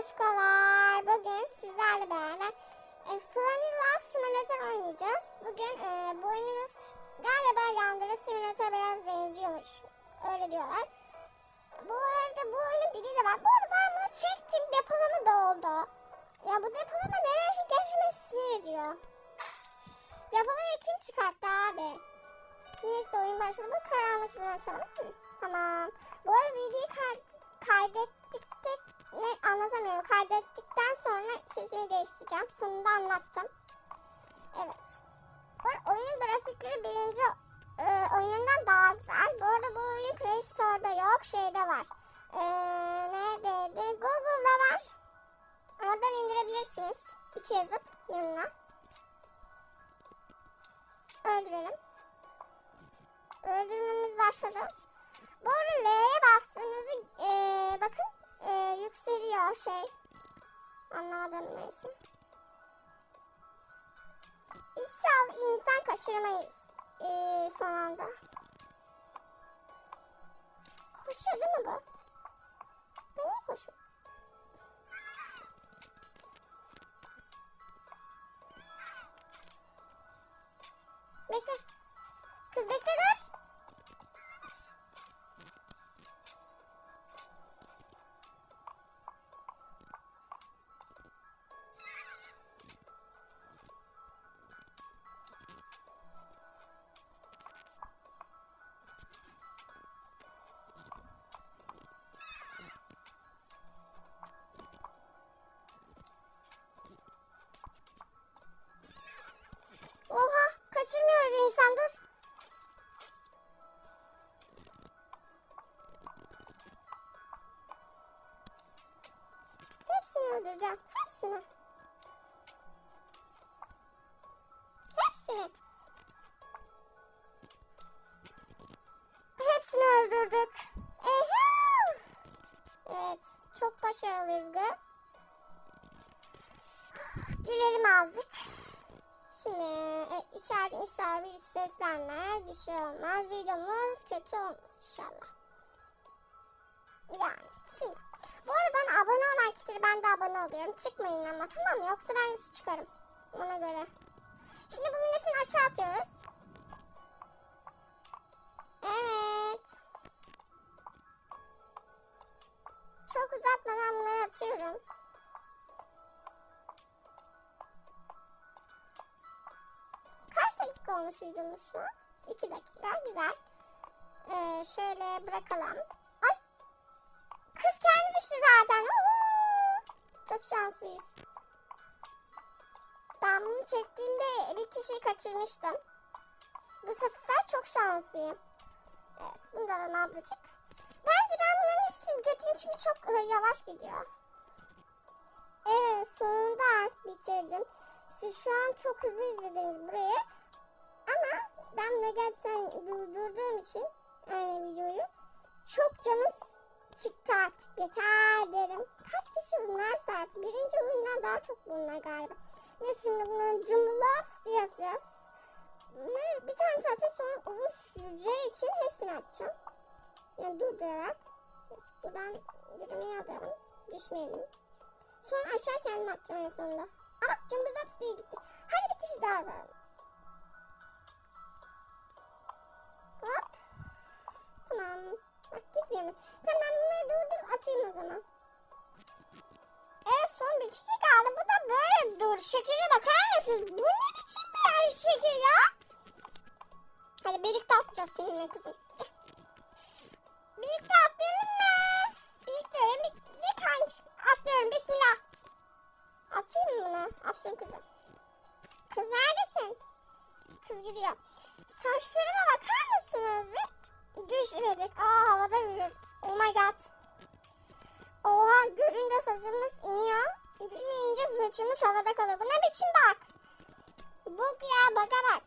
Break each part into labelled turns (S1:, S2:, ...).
S1: aşkolar. Bugün sizlerle beraber e, Flanilla Simulator oynayacağız. Bugün e, bu oyunumuz galiba Yandere Simulator biraz benziyormuş. Öyle diyorlar. Bu arada bu oyunun biri de var. Bu arada ben bunu çektim. Depolama doldu. Ya bu depolama enerji gerçekten sinir ediyor. Depolamayı kim çıkarttı abi? Neyse oyun başladı. Bu karanlıklığı açalım. Tamam. Bu arada videoyu kay- kaydettikte ne anlatamıyorum. Kaydettikten sonra sesimi değiştireceğim. Sonunda anlattım. Evet. Bu oyunun grafikleri birinci e, oyunundan daha güzel. Bu arada bu oyun Play Store'da yok. Şeyde var. E, neredeydi? Google'da var. Oradan indirebilirsiniz. İki yazıp yanına. Öldürelim. Öldürmemiz başladı. Bu arada L'ye bastığınızda eee, bakın eee, yükseliyor şey. Anlamadım neyse. İnşallah insan kaçırmayız eee, son anda. Koşuyor değil mi bu? Ben niye koşuyorum? Bekle. Kaçırmıyoruz insan dur. Hepsini öldüreceğim. Hepsini. Hepsini. Hepsini öldürdük. Ehe. Evet. Çok başarılıyız gı. Gülelim azıcık. Şimdi evet, içeride inşallah bir seslenmez, bir şey olmaz. Videomuz kötü olmaz inşallah. Yani şimdi. Bu arada bana abone olan kişileri ben de abone oluyorum. Çıkmayın ama tamam mı? Yoksa ben çıkarım. Ona göre. Şimdi bunun hepsini aşağı atıyoruz. Evet. Çok uzatmadan bunları atıyorum. Dakika olmuş videomuz şu an? 2 dakika. Güzel. Ee, şöyle bırakalım. Ay. Kız kendi düştü zaten. Uhu. Çok şanslıyız. Ben bunu çektiğimde bir kişiyi kaçırmıştım. Bu sefer çok şanslıyım. Evet. Bundan ablacık. Bence ben bunların hepsini götürüm çünkü çok e, yavaş gidiyor. Evet sonunda artık bitirdim. Siz şu an çok hızlı izlediniz burayı. Ama ben bunu gerçekten durdurduğum için yani videoyu çok canım çıktı artık. Yeter dedim. Kaç kişi bunlar saat? Birinci oyundan daha çok bunlar galiba. Ve şimdi bunları cumlaps diye atacağız. Bunları bir tane açacağım sonra uzun süreceği için hepsini açacağım. Yani durdurarak. Buradan yürümeye alalım. Düşmeyelim. Sonra aşağı kendimi atacağım en sonunda. Aa bak cumlaps diye gitti. Hadi bir kişi daha alalım. Hop. Tamam. Bak gitmiyoruz. Tamam ben bunları durdur atayım o zaman. Evet son bir kişi kaldı. Bu da böyle dur. Şekline bakar mısınız? Bu ne biçim bir şekil ya? Hadi birlikte atacağız seninle kızım. Birlikte atlayalım mı? Birlikte birlikte hangisi? Atlıyorum bismillah. Atayım mı bunu? Attım kızım. Kız neredesin? Kız gidiyor. Saçlarıma bakar mısınız? Ve düşmedik. Aa havada yürüyoruz. Oh my god. Oha görünce saçımız iniyor. Gülmeyince saçımız havada kalıyor. Bu ne biçim bak. Bak ya baka bak.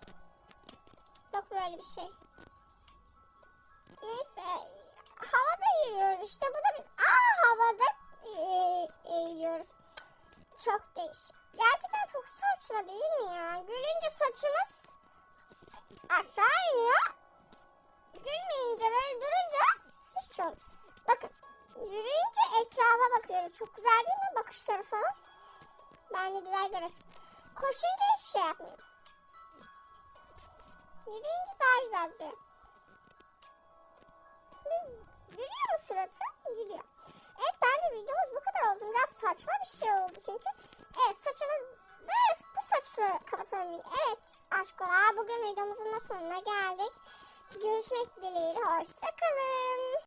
S1: Yok böyle bir şey. Neyse. Havada yürüyoruz işte. Bu da biz. Aa havada e, eğiliyoruz. Çok değişik. Gerçekten çok saçma değil mi ya? Gülünce saçımız aşağı iniyor. Gülmeyince böyle durunca hiçbir şey olmuyor. Bakın Yürüyünce etrafa bakıyorum. Çok güzel değil mi bakışları falan? Ben de güzel görüyorum. Koşunca hiçbir şey yapmıyor. Yürüyünce daha güzel duruyor. Gülüyor mu suratı? Gülüyor. Evet bence videomuz bu kadar olsun. Biraz saçma bir şey oldu çünkü. Evet saçımız böyle bu saçla kapatalım. Evet aşkolar bugün videomuzun da sonuna geldik. Görüşmek dileğiyle. Hoşçakalın.